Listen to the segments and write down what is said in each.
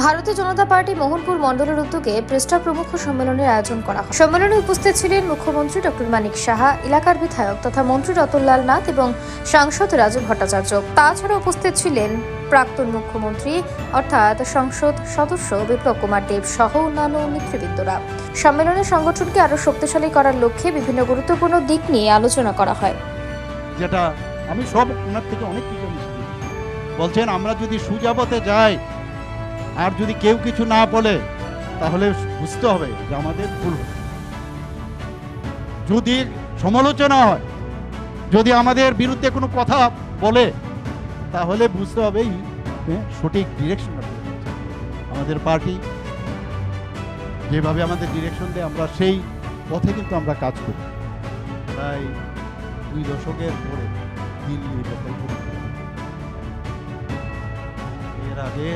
ভারতীয় জনতা পার্টি মোহনপুর মণ্ডলের উদ্যোগে পৃষ্ঠা প্রমুখ সম্মেলনের আয়োজন করা হয়। সম্মেলনে উপস্থিত ছিলেন মুখ্যমন্ত্রী ডক্টর মানিক সাহা, এলাকার বিধায়ক তথা মন্ত্রী রতনলাল নাথ এবং সাংসদ রাজু ভট্টাচার্য। তাছাড়া উপস্থিত ছিলেন প্রাক্তন মুখ্যমন্ত্রী, অর্থাৎ সংসদ সদস্য বিপ্লব কুমার দেব সহ অন্যান্য নেতৃবৃন্দরা। সম্মেলনে সংগঠনকে আরও শক্তিশালী করার লক্ষ্যে বিভিন্ন গুরুত্বপূর্ণ দিক নিয়ে আলোচনা করা হয়। যেটা আমি সব ওনার থেকে অনেক কিছু বলছেন, আমরা যদি সুজাবতে যাই আর যদি কেউ কিছু না বলে তাহলে বুঝতে হবে যে আমাদের ভুল যদি সমালোচনা হয় যদি আমাদের বিরুদ্ধে কোনো কথা বলে তাহলে বুঝতে হবে হ্যাঁ, সঠিক ডিরেকশন আমাদের পার্টি যেভাবে আমাদের ডিরেকশন দেয় আমরা সেই পথে কিন্তু আমরা কাজ করি। প্রায় দুই দশকের পরে দিল্লি এর আগে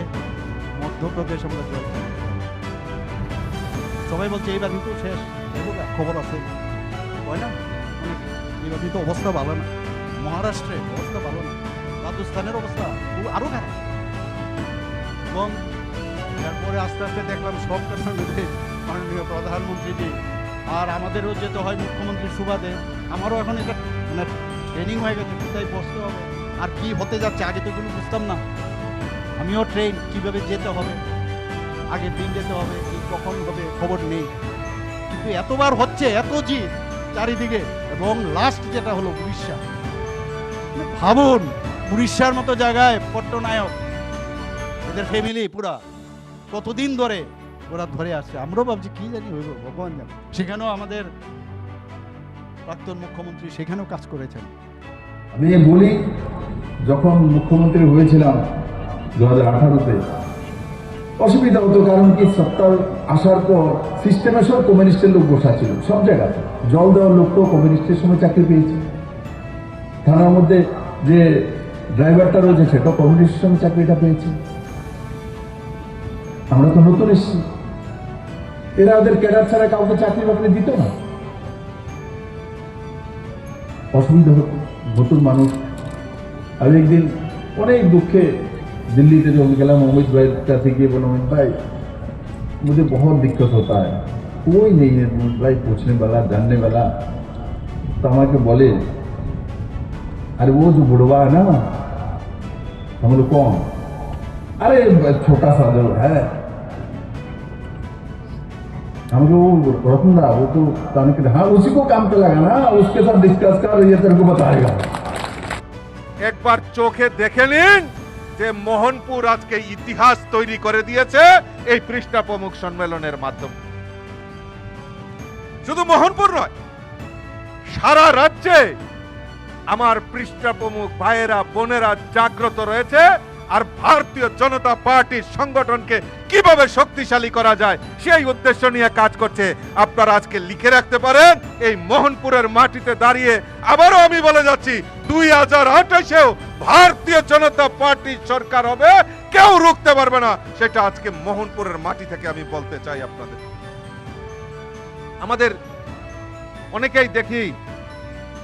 মধ্যপ্রদেশ আমরা জয় সবাই বলছে এইবার কিন্তু শেষ। খবর আছে। হয় না? অনেক এবার কিন্তু অবস্থা ভালো না। মহারাষ্ট্রে অবস্থা ভালো না। রাজস্থানের অবস্থা খুব আরও খারাপ। এবং তারপরে আস্তে আস্তে দেখলাম সব কথা মিলে মাননীয় প্রধানমন্ত্রীজি, আর আমাদেরও যেতে হয় মুখ্যমন্ত্রী সুবাদে। আমারও এখন এটা মানে ট্রেনিং হয়ে গেছে, কোথায় বসতে হবে? আর কি হতে যাচ্ছে? আগে তো এগুলো বুঝতাম না। আমিও ট্রেন কীভাবে যেতে হবে? আগের দিন যেতে হবে কি কখন হবে খবর নেই। কিন্তু এতবার হচ্ছে, এত জিত চারিদিকে, এবং লাস্ট যেটা হলো উড়িষ্যা। ভাবুন, উড়িষ্যার মতো জায়গায় পট্টনায়ক, এদের ফ্যামিলি পুরা, কতদিন ধরে ওরা ধরে আসছে? আমরাও ভাবছি, কি জানি হইব, ভগবান জানে। সেখানেও আমাদের প্রাক্তন মুখ্যমন্ত্রী সেখানেও কাজ করেছেন। আমি বলি যখন মুখ্যমন্ত্রী হয়েছিলাম দু হাজার আঠারোতে। অসুবিধা হতো কারণ কি সত্তর আসার পর সিস্টেমে সব কমিউনিস্টের লোক বসা ছিল, সব জায়গাতে। জল দেওয়ার লোকটাও কমিউনিস্টের সময় চাকরি পেয়েছে। থানার মধ্যে যে ড্রাইভারটা রয়েছে সেটাও কমিউনিস্টের সময় চাকরিটা পেয়েছে। আমরা তো নতুন এসেছি। এরা ওদের ক্যাডার ছাড়া কাউকে চাকরি বাকরি দিত না। অসুবিধা হতো নতুন মানুষ। আমি একদিন অনেক দুঃখে दिल्ली से जो निकला मोहित भाई का थी कि ये मोहित भाई, मुझे बहुत दिक्कत होता है। कोई नहीं है मोहित भाई, पूछने वाला, जानने वाला। तो हम आके बोले, अरे वो जो बुढ़वा है ना, हम लोग कौन? अरे, छोटा सा जो है, हम जो रतनदा, वो तो ताने हाँ उसी को काम पे लगा ना उसके साथ डिस्कस कर, ये तेरे को बताएगा। एक बार चोखे देखे नहीं যে মোহনপুর আজকে ইতিহাস তৈরি করে দিয়েছে, এই পৃষ্ঠা প্রমুখ সম্মেলনের মাধ্যমে। শুধু মোহনপুর নয়, সারা রাজ্যে আমার পৃষ্ঠা প্রমুখ ভাইয়েরা, বোনেরা জাগ্রত রয়েছে। আর ভারতীয় জনতা পার্টির সংগঠনকে কীভাবে শক্তিশালী করা যায়, সেই উদ্দেশ্য নিয়ে কাজ করছে। আপনারা আজকে লিখে রাখতে পারেন, এই মোহনপুরের মাটিতে দাঁড়িয়ে আবারও আমি বলে যাচ্ছি, দুই হাজার আঠাশেও ভারতীয় জনতা পার্টির সরকার হবে, কেউ রুখতে পারবে না। সেটা আজকে মোহনপুরের মাটি থেকে আমি বলতে চাই আপনাদের। আমাদের অনেকেই দেখি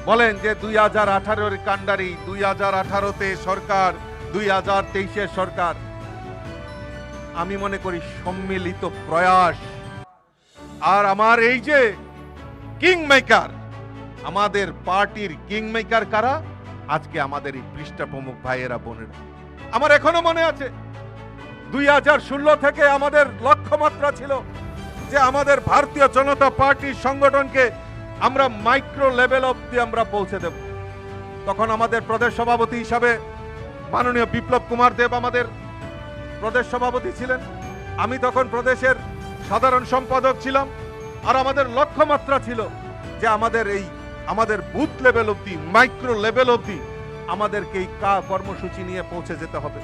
বলেন যে দুই হাজার আঠারোর কান্ডারি দুই হাজার আঠারোতে সরকার দুই হাজার তেইশের সরকার। আমি মনে করি সম্মিলিত প্রয়াস। আর আমার এই যে কিং মেকার আমাদের পার্টির কিং মেকার কারা? আজকে আমাদের এই পৃষ্ঠা প্রমুখ ভাইয়েরা, বোনেরা। আমার এখনও মনে আছে, দুই হাজার ষোলো থেকে আমাদের লক্ষ্যমাত্রা ছিল যে আমাদের ভারতীয় জনতা পার্টির সংগঠনকে আমরা মাইক্রো লেভেল অব্দি আমরা পৌঁছে দেব। তখন আমাদের প্রদেশ সভাপতি হিসাবে মাননীয় বিপ্লব কুমার দেব আমাদের প্রদেশ সভাপতি ছিলেন। আমি তখন প্রদেশের সাধারণ সম্পাদক ছিলাম। আর আমাদের লক্ষ্যমাত্রা ছিল যে আমাদের এই, আমাদের বুথ লেভেল অব্দি মাইক্রো লেভেল অব্দি আমাদেরকে এই কর্মসূচি নিয়ে পৌঁছে যেতে হবে।